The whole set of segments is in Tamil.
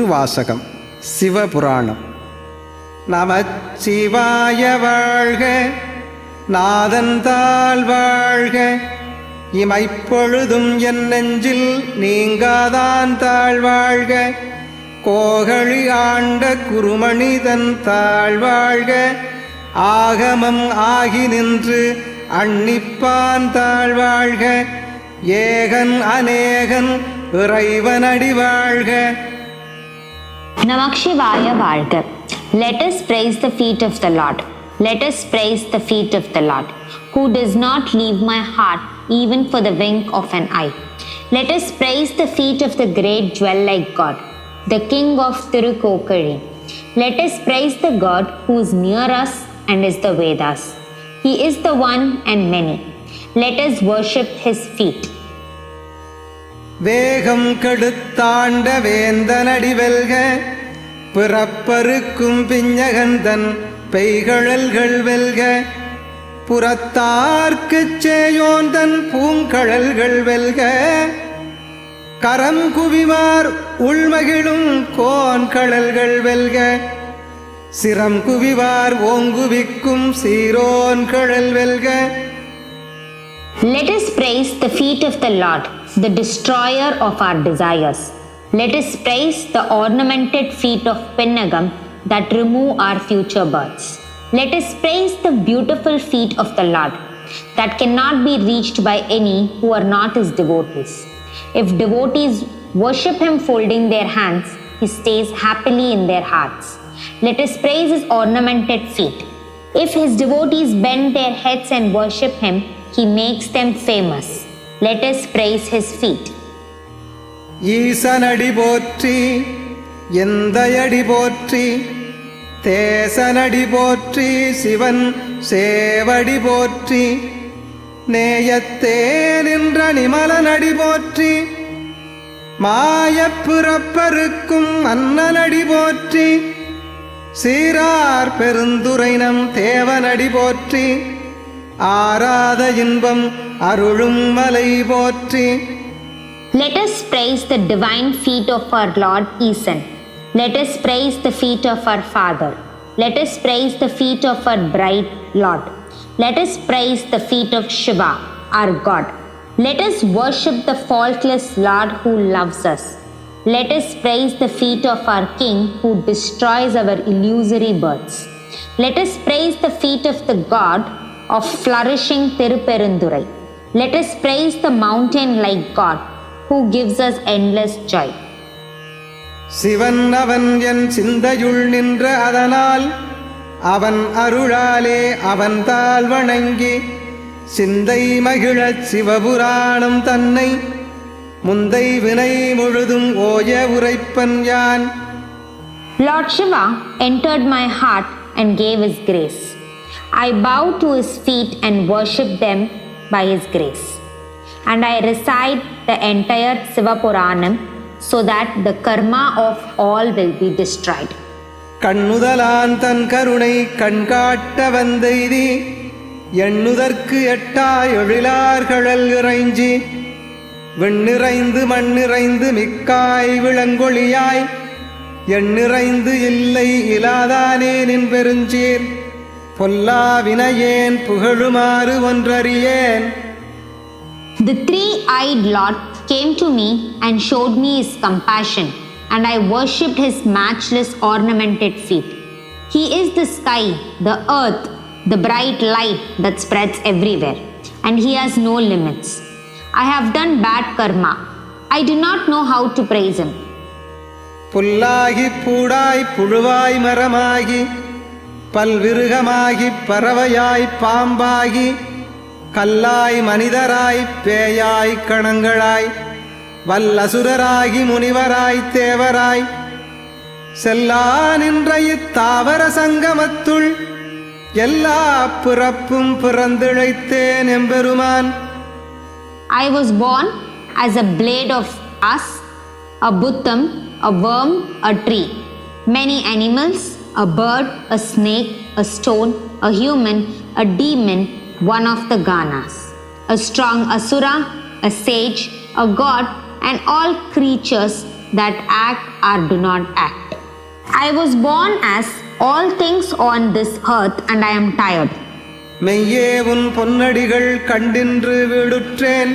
திருவாசகம் சிவபுராணம். நமச்சிவாய வாழ்க நாதந்தாள் வாழ்க. இமைப்பொழுதும் என் நெஞ்சில் நீங்காதான் தாழ்வாழ்க கோகழி ஆண்ட குருமணிதன் தாழ்வாழ்க ஆகமம் ஆகி நின்று அன்னிப்பான் தாழ்வாழ்க ஏகன் அநேகன் இறைவனடி வாழ்க. Namak Shivaya Varga. Let us praise the feet of the Lord. Let us praise the feet of the Lord, who does not leave my heart even for the wink of an eye. Let us praise the feet of the great jewel like God, the King of Tirukokari. Let us praise the God who is near us and is the Vedas. He is the one and many. Let us worship his feet. வேகம் கெடுத்தாண்ட வேந்தனடி வெல்க பிறப்பருக்கும் பிஞ்சகந்தன் பெய்கழல்கள் வெல்க புறத்தார்க்குச் சேயோந்தன் பூங்கழல்கள் வெல்க கரம் குவிவார் உள்மகிழும் கோன்கழல்கள் வெல்க சிரம் குவிவார் ஓங்குவிக்கும் சீரோன்கழல் வெல்க Let us praise the feet of the Lord, the destroyer of our desires. Let us praise the ornamented feet of Pinnagam that remove our future births. Let us praise the beautiful feet of the Lord that cannot be reached by any who are not his devotees. If devotees worship him folding their hands, he stays happily in their hearts. Let us praise his ornamented feet. If his devotees bend their heads and worship him, he makes them famous. Let us praise his feet. ஈசனடி போற்றி எந்தையடி போற்றி தேசனடி போற்றி சிவன் சேவடி போற்றி நேயத்தே நின்ற நிமலனடி போற்றி மாயப்புறப்பருக்கும் அன்னனடி போற்றி சீரார் பெருந்துரைனம் தேவனடி போற்றி ஆராத இன்பம் அருளும் மலை போற்றி Let us praise the divine feet of our Lord Esan. Let us praise the feet of our Father. Let us praise the feet of our bright Lord. Let us praise the feet of Shiva, our God. Let us worship the faultless Lord who loves us. Let us praise the feet of our King who destroys our illusory births. Let us praise the feet of the God of flourishing Tiruperandurai. Let us praise the mountain like God who gives us endless joy. Sivan அவன் என் சிந்தையுள் நின்ற அதனால் அவன் அருளாலே அவன் தாழ் வணங்கி சிந்தை மகிழச் சிவபுராணம் தன்னை முந்தை வினை முழுதும் ஓய உரைப்பன் யான் Lord Shiva entered my heart and gave his grace. I bow to his feet and worship them by his grace. And I recite the entire Sivapuranam so that the karma of all will be destroyed. கண்ணுதலான் தன் கருணை கண்காட்ட வந்தெய்தி எண்ணுதற்கு எட்டா எழிலார்களல் இறைஞ்சி விண்ணிறைந்து மண்ணிறைந்து மிக்காய் விளங்கொழியாய் எண்ணிறைந்து இல்லை இலாதானே நின் பெருஞ்சீர் பொல்லா வினையேன் புகழுமாறு ஒன்றறியேன் The three eyed Lord came to me and showed me his compassion, and I worshipped his matchless ornamented feet. He is the sky, the earth, the bright light that spreads everywhere, and he has no limits. I have done bad karma. I do not know how to praise him. പുല്ലാകി പൂടായി പുഴുവായി മരമാകി പൽവിറുകമാകി പറവയായി പാമ്പാകി கல்லாய் மனிதராய் பேயாய் கணங்களாய் வல்லசுரராகி முனிவராய் தேவராய் செல்லா நின்ற இத்தாவர சங்கமத்துள் எல்லா பிறப்பும் பிறந்திழைத்தேன் எம்பெருமான் I was born as a blade of us, a buttam, a worm, a tree, many animals, a bird, a snake, a stone, a human, a demon, one of the Ganas. A strong asura, a sage, a god, and all creatures that act or do not act. I was born as all things on this earth and I am tired. மெய்யே உன் பொன்னடிகள் கண்டின்று வீடுற்றேன்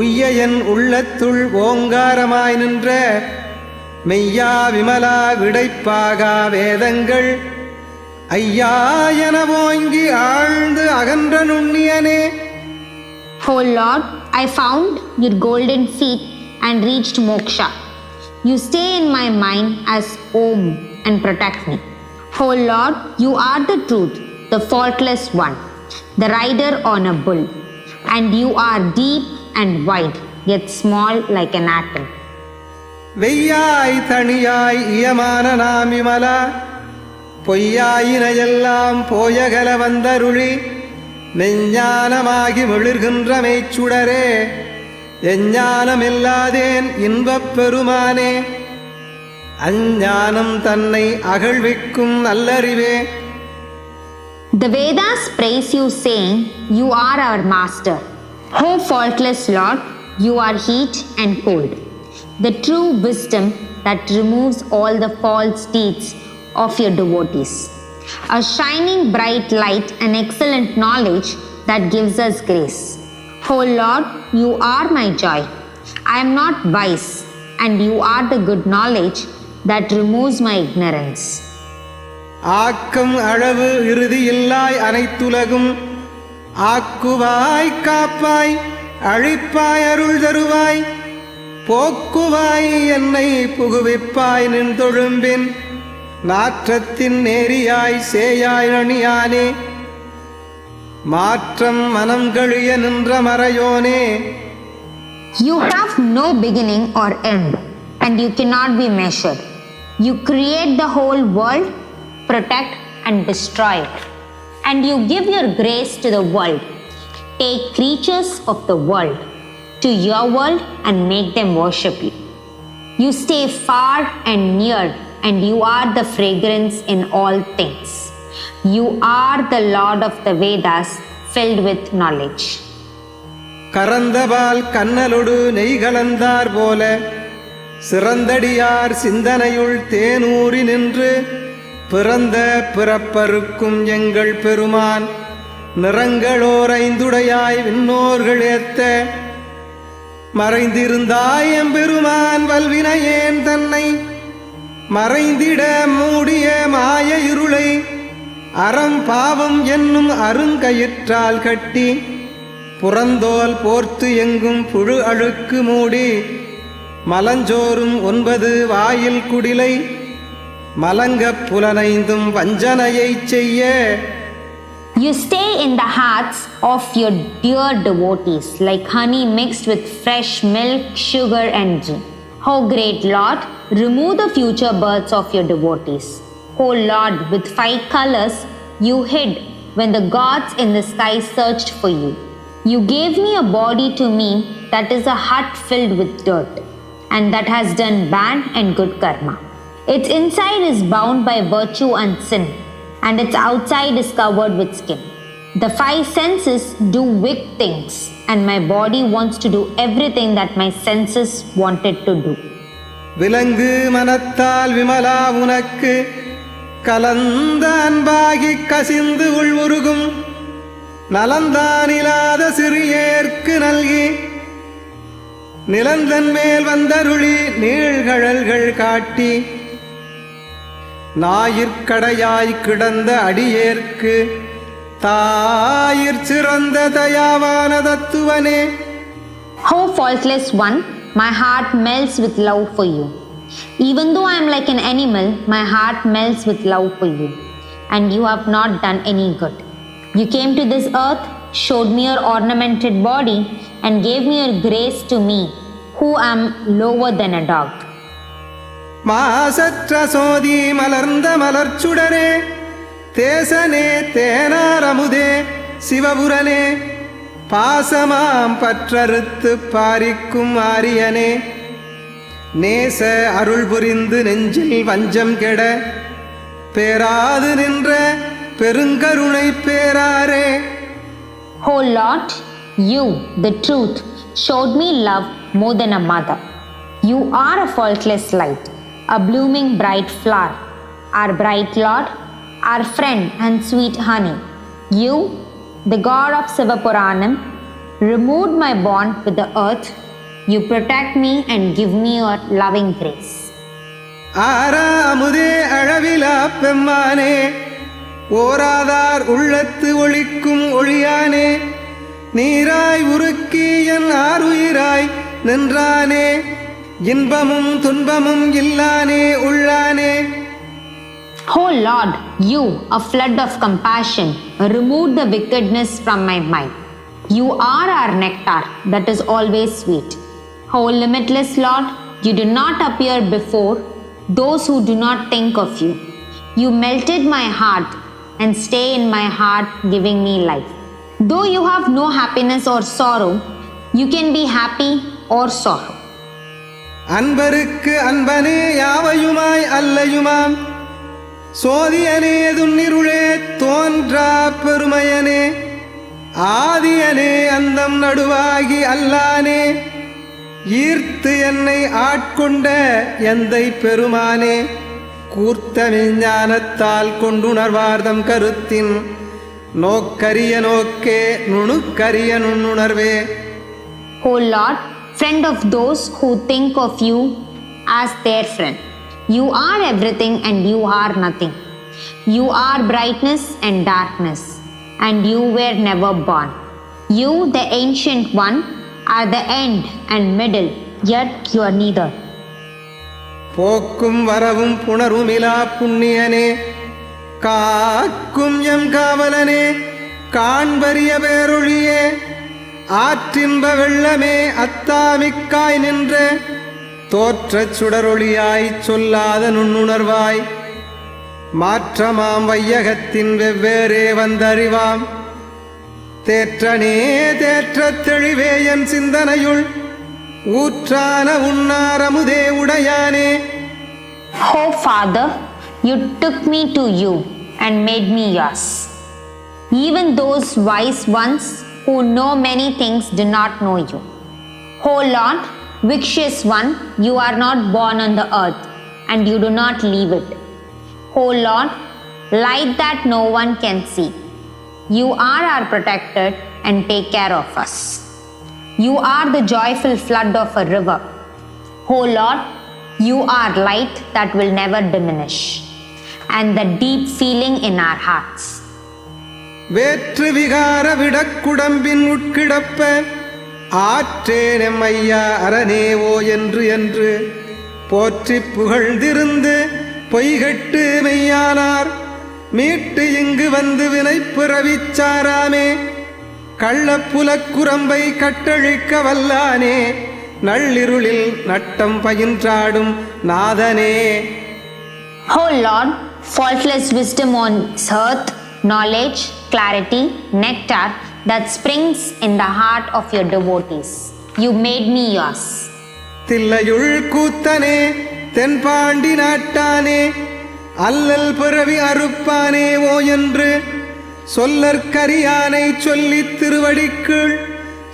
உய்ய என் உள்ளத்துள் ஓங்காரமாய் நின்ற மெய்யா விமலா விடைப்பாகா வேதங்கள் ஐயா என ஓங்கி ஆழ்ந்து அகன்ற நுண்ணியனே O Lord, I found your golden feet and reached moksha. You stay in my mind as Om and protect me. O Lord, you are the truth, the faultless one, the rider on a bull, and you are deep and wide, yet small like an atom. வெய்யாய் தனியாய் இயமான நாம் விமலா பொய்யாயினையெல்லாம் போயகல வந்தருளி நெஞ்ஞானமாகி மிளிர்கின்ற மெய்ச்சுடரே எஞ்ஞானமில்லாதேன் இன்பப் பெருமானே அஞ்ஞானம் தன்னை அகழ்விக்கும் நல்லறிவே The Vedas praise you, saying, You are our master. O faultless Lord, you are heat and cold. The true wisdom that removes all the false deeds of your devotees. A shining bright light and excellent knowledge that gives us grace. O Lord, you are my joy. I am not wise, and you are the good knowledge that removes my ignorance. ஆக்கம் அளவு இறுதியில்லாய் அனைத்துலகும் ஆக்குவாய் காப்பாய் அழிப்பாய் அருள் தருவாய் போக்குவாய் என்னை புகுவிப்பாய் நின் தொழும்பின் நாற்றத்தின் நேரியாய் சேயாய் அணியானே மாற்றம் மனம் கழிய நின்ற மறையோனே You have no beginning or end, and you cannot be measured. You create the whole world, protect and destroy it. And you give your grace to the world. Take creatures of the world to your world and make them worship you. You stay far and near, and you are the fragrance in all things. You are the Lord of the Vedas, filled with knowledge. கரந்தபால் கண்ணலொடு நெய் கலந்தார் போல சிறந்தடியார் சிந்தனையுள் தேனூறி நின்று பிறந்த பிறப்பருக்கும் எங்கள் பெருமான் நிறங்களோர் ஐந்துடையாய் விண்ணோர்கள் ஏத்த மறைந்திருந்தாய் எம்பெருமான் வல்வினையேன் தன்னை மறைந்திட மூடிய மாய இருளை அறம் பாவம் என்னும் அருங்கயிற்றால் கட்டி புறந்தோல் போர்த்து எங்கும் புழு அழுக்கு மூடி மலஞ்சோறும் ஒன்பது வாயில் குடிலை மலங்கப் புலனைந்தும் வஞ்சனையைச் செய்ய You stay in the hearts of your dear devotees like honey mixed with fresh milk, sugar, and ghee. O great Lord, remove the future births of your devotees. O Lord, with five colors you hid when the gods in the sky searched for you. You gave me a body to me that is a hut filled with dirt and that has done bad and good karma. Its inside is bound by virtue and sin, and its outside is covered with skin. The five senses do wicked things, and my body wants to do everything that my senses wanted to do. விலங்கு மனத்தால் விமலா உனக்கு கலந்த அன்பாகி கசிந்து உள்வுருகும் நலந்தானிலாத சிறியேற்கு நல்கி நிலந்தன் மேல் வந்தருளி நீழ்கழல்கள் காட்டி ஞாயிற்கடையாய் கிடந்த அடியேற்கு தாயிற் சிறந்த தயாவான தத்துவனே How faultless one, my heart melts with love for you. Even though I am like an animal, my heart melts with love for you, and you have not done any good. You came to this earth, showed me your ornamented body, and gave me your grace to me, who am lower than a dog. மாசற்ற சோதி மலர்ந்த மலர்ச்சுடரே தேசனே தேனாரமுதே சிவபுரனே பாசமாம் பற்றறுத்து பாரிக்கும் ஆரியனே நேச அருள் புரிந்து நெஞ்சில் வஞ்சம் கெட பேராது நின்ற பெருங்கருணை பேராரே O Lord, you, the truth, showed me love more than a mother. You are a faultless light, a blooming bright flower, our bright Lord, our friend and sweet honey. You, the God of Sivapuranam, removed my bond with the earth. You protect me and give me your loving grace. ஆறாமுதே அழவிலா பெம்மானே ஓராதார் உள்ளத்து ஒளிக்கும் ஒளியானே நீராய் உருக்கி என் ஆறுயிராய் நின்றானே இன்பமும் துன்பமும் இல்லானே உள்ளானே Oh Lord, you, a flood of compassion, remove the wickedness from my mind. You are our nectar that is always sweet. Oh limitless Lord, you do not appear before those who do not think of you. You melted my heart and stay in my heart, giving me life. Though you have no happiness or sorrow, you can be happy or sorrow. அன்பருக்கு அன்பனே யாவையுமாய் அல்லையுமாம் சோதியனே துன்னிருளே தோன்றா பெருமையனே. ஆதியனே அந்தம் நடுவாகி அல்லானே. ஈர்த்து என்னை ஆட்கொண்ட எந்தை பெருமானே. கூர்த்த விஞ்ஞானத்தால் கொண்டுணர்வார்தம் கருத்தின். நோக்கரிய நோக்கே நுணுக்கரிய நுண்ணுணர்வே. O Lord, friend of those who think of you as their friend. You are everything and you are nothing. You are brightness and darkness, and you were never born. You, the ancient one, are the end and middle, yet you are neither. போக்கும் வரவும் புணருமிலா புண்ணியனே காக்கும் எம் காவலனே காண்பரிய பேரொழியே ஆற்றின்ப வெள்ளமே அத்தாமிக்காய் நின்ற தோற்றச் சுடரொளியாய்ச் சொல்லாத நுண்ணுணர்வாய் மாற்றமாம் வையகத்தின் வெவ்வேறே வந்தறிவாம் தேற்றனே தேற்றத் தெளிவே என் சிந்தனையுள் ஊற்றான உன்னாரமுதே உடையானே ஹோ father you took me to you and made me as even those wise ones who know many things do not know you oh lord vicious one, you are not born on the earth and you do not leave it. Oh Lord, light that no one can see. You are our protector and take care of us. You are the joyful flood of a river. O Lord, you are light that will never diminish, and the deep feeling in our hearts. வேற்று விகார விடக்குடம்பின் உட்கிடப்ப ஆற்றேனெம் ஐயா அரணேவோ என்று என்று போற்றிப் புகழ்ந்திருந்து பொய்கட்டு மெய்யானார். மீட்டு இங்கு வந்து வினை சாராமே கள்ளப்புலக்குரம்பை கட்டழிக்க வல்லானே. நள்ளிருளில் நட்டம் பயின்றாடும் நாதனே. O Lord, faultless wisdom on earth, knowledge, clarity, nectar that springs in the heart of your devotees. You made me yours. தில்லையுள் கூத்தனே தென்பாண்டி நாட்டானே அல்லல் பிறவி அறுப்பானே ஓ என்று சொல்லற்கரியானை சொல்லித் திருவடிக்குள்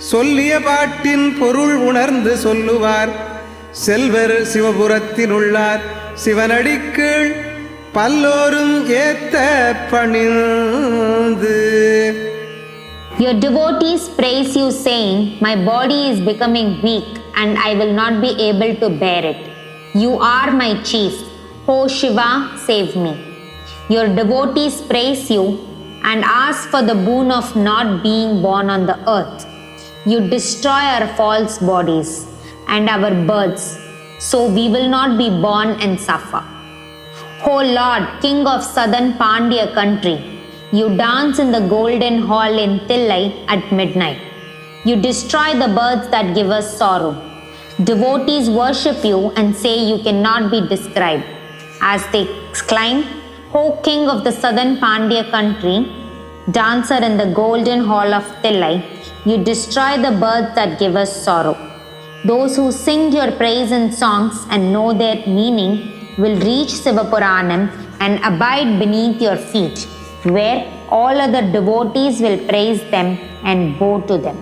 சொல்லிய பாட்டின் பொருள் உணர்ந்து சொல்லுவார் செல்வர் சிவபுரத்தினுள்ளார் சிவனடிக்குள் பல்லோரும் ஏத்த பணிந்து Your devotees praise you, saying, My body is becoming weak and I will not be able to bear it. You are my chief. O Shiva, save me. Your devotees praise you and ask for the boon of not being born on the earth. You destroy our false bodies and our births, so we will not be born and suffer. O Lord, King of southern Pandya country, you dance in the golden hall in Tillai at midnight. You destroy the birds that give us sorrow. Devotees worship you and say you cannot be described. As they exclaim, O King of the southern Pandya country, dancer in the golden hall of Tillai, you destroy the birds that give us sorrow. Those who sing your praise in songs and know their meaning will reach Sivapuranam and abide beneath your feet, where all other devotees will praise them and bow to them.